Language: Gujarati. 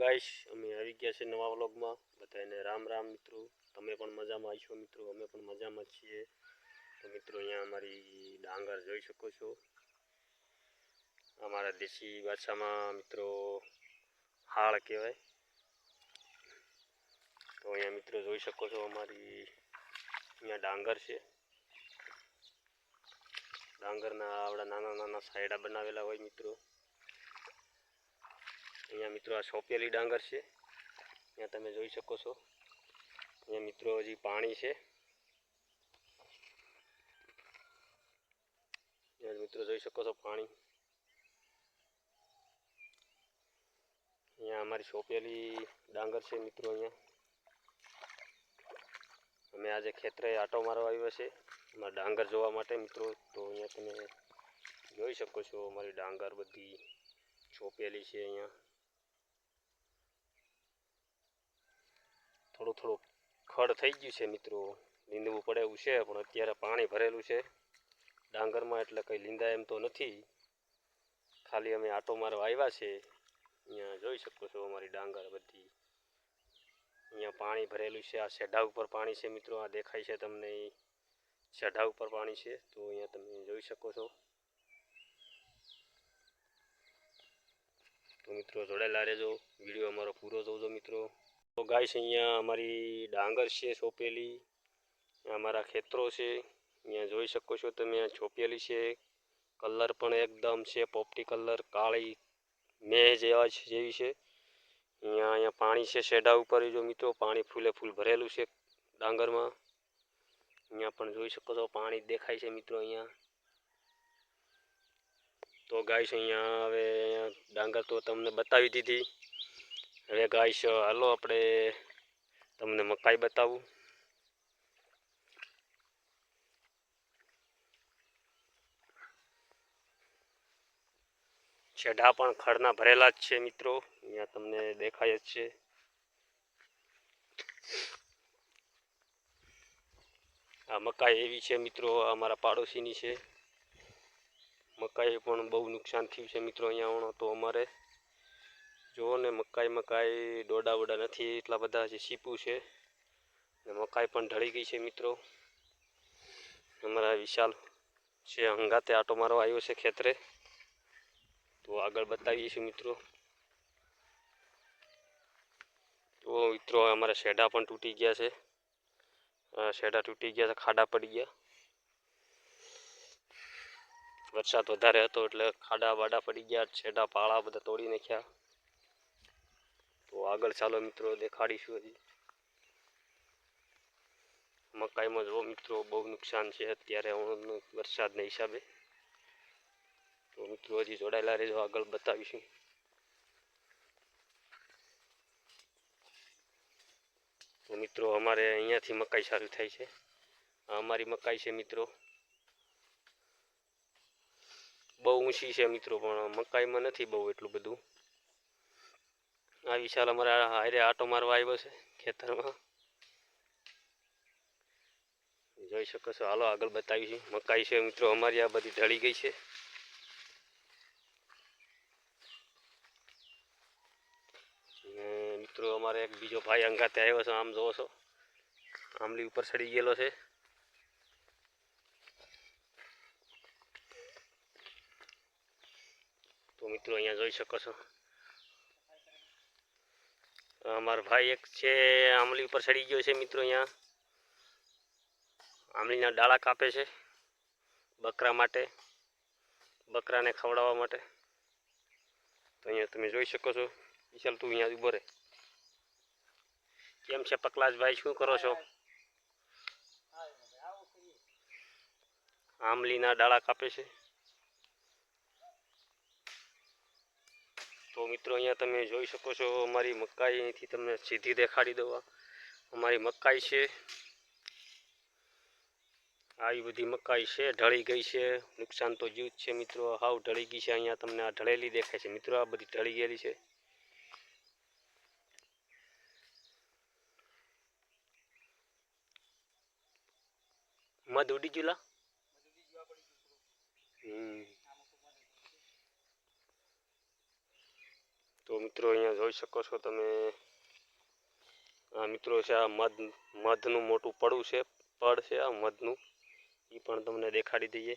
ગાઈશ, અમે આવી ગયા છે નવા વ્લોગમાં. બધાને રામ રામ મિત્રો. તમે પણ મજામાં આવીશો મિત્રો? અમે પણ મજામાં છીએ. તો મિત્રો, અહીંયા અમારી ડાંગર જોઈ શકો છો. અમારા દેશી ભાષામાં મિત્રો હાળ કહેવાય. તો અહીંયા મિત્રો જોઈ શકો છો અમારી અહીંયા ડાંગર છે. ડાંગરના આવડા નાના નાના સાયડા બનાવેલા હોય મિત્રો. અહીંયા મિત્રો આ સોંપેલી ડાંગર છે. અહીંયા તમે જોઈ શકો છો. અહીંયા મિત્રો હજી પાણી છે. મિત્રો જોઈ શકો છો પાણી. અહીંયા અમારી સોંપેલી ડાંગર છે મિત્રો અહીંયા. અમે આજે ખેતરે આટો મારવા આવ્યો છે. અમારા ડાંગર જોવા માટે મિત્રો. તો અહીંયા તમે જોઈ શકો છો અમારી ડાંગર બધી છોપેલી છે અહીંયા. થોડું થોડું ખડ થઈ ગયું છે મિત્રો. લીંદવું પડે એવું છે, પણ અત્યારે પાણી ભરેલું છે. ડાંગરમાં એટલે કંઈ લીંદા એમ તો નથી. ખાલી અમે આટો મારવા આવ્યા છે. અહીંયા જોઈ શકો છો અમારી ડાંગર બધી. અહીંયા પાણી ભરેલું છે. આ શેઢા ઉપર પાણી છે મિત્રો. આ દેખાય છે તમને શેઢા ઉપર પાણી છે. તો અહીંયા તમે જોઈ શકો છો. તો મિત્રો જોડેલા રહેજો. વીડિયો અમારો પૂરો જોજો મિત્રો. તો ગાઈસ અહીંયા અમારી ડાંગર છે સોંપેલી અમારા ખેતરો છે, અહીંયા જોઈ શકો છો તમે, આ છોપેલી છે, કલર પણ એકદમ છે, પોપટી કલર, કાળી મેં જેવા છે, જેવી છે. અહીંયા અહીંયા પાણી છે, શેઢા ઉપર, જો મિત્રો પાણી ફૂલે ફૂલ ભરેલું છે ડાંગરમાં. અહીંયા પણ જોઈ શકો છો, પાણી દેખાય છે મિત્રો અહીંયા. તો ગાઈશ અહીંયા હવે અહીંયા ડાંગર તો તમને બતાવી દીધી. હવે ગાઈશ હાલો આપણે તમને મકાઈ બતાવું. છેડા પણ ખડના ભરેલા જ છે મિત્રો. અહીંયા તમને દેખાય જ છે. આ મકાઈ એવી છે મિત્રો અમારા પાડોશીની છે. મકાઈ પણ બહુ નુકસાન થયું છે મિત્રો અહીંયા તો અમારે. જુઓ ને મકાઈ મકાઈ, ડોડા વોડા નથી, એટલા બધા જે સીપું છે, ને મકાઈ પણ ઢળી ગઈ છે મિત્રો. અમારા વિશાલ છે હંગાતે આટો મારવા આવ્યો છે ખેતરે. તો આગળ બતાવીએ છીએ મિત્રો. તો મિત્રો, અમારા શેઢા પણ તૂટી ગયા છે. શેઢા તૂટી ગયા છે, ખાડા પડી ગયા. વરસાદ વધારે હતો એટલે ખાડા બાડા પડી ગયા છેડા પાળા બધા તોડી નાખ્યા. તો આગળ ચાલો મિત્રો, દેખાડીશું હજી. મકાઈમાં જો મિત્રો, બહુ નુકસાન છે. અત્યારે વરસાદના હિસાબે. તો મિત્રો, હજી જોડાયેલા રહેજો. આગળ બતાવીશું. તો મિત્રો, અમારે અહીંયાથી મકાઈ સારું થાય છે. અમારી મકાઈ છે મિત્રો. બહુ ઊંચી છે મિત્રો, પણ મકાઈમાં નથી બહુ એટલું બધું. આ વિશાલ અમારા હારે આટો મારવા આવ્યો છે ખેતરમાં. જોઈ શકો છો, હાલો આગળ બતાવીશું. મકાઈ છે મિત્રો, અમારી આ બધી ઢળી ગઈ છે. મિત્રો, અમારે એક બીજો ભાઈ અંગાતે આવ્યો છે, આમ જોવો છો. આંબલી ઉપર ચડી ગયેલો છે. તો મિત્રો, અહીંયા જોઈ શકો છો. અમારો ભાઈ એક છે, આંબલી ઉપર ચડી ગયો છે મિત્રો અહીંયા. આંબલીના ડાળા કાપે છે બકરા માટે, બકરાને ખવડાવવા માટે. તો અહીંયા તમે જોઈ શકો છો, વિશાલ તું અહીંયા ઊભો રહે. કેમ છે પકલાસભાઈ શું કરો છો? આંબલીના ડાળા કાપે છે. તો મિત્રો અહીંયા તમે જોઈ શકો છો અમારી મકાઈ, અહીંથી તમને સીધી દેખાડી દઉં અમારી મકાઈ છે. આવી બધી મકાઈ છે, ઢળી ગઈ છે. નુકસાન તો જીવ છે મિત્રો. હાવ ઢળી ગઈ છે, અહીંયા તમને આ ઢળેલી દેખાય છે. મિત્રો, આ બધી ઢળી ગયેલી છે. મધ ઉડી ગયેલા હમ. તો મિત્રો અહીંયા જોઈ શકો છો તમે. આ મિત્રો છે આ મધ, મધનું મોટું પડું છે, પડ છે આ મધનું. એ પણ તમને દેખાડી દઈએ.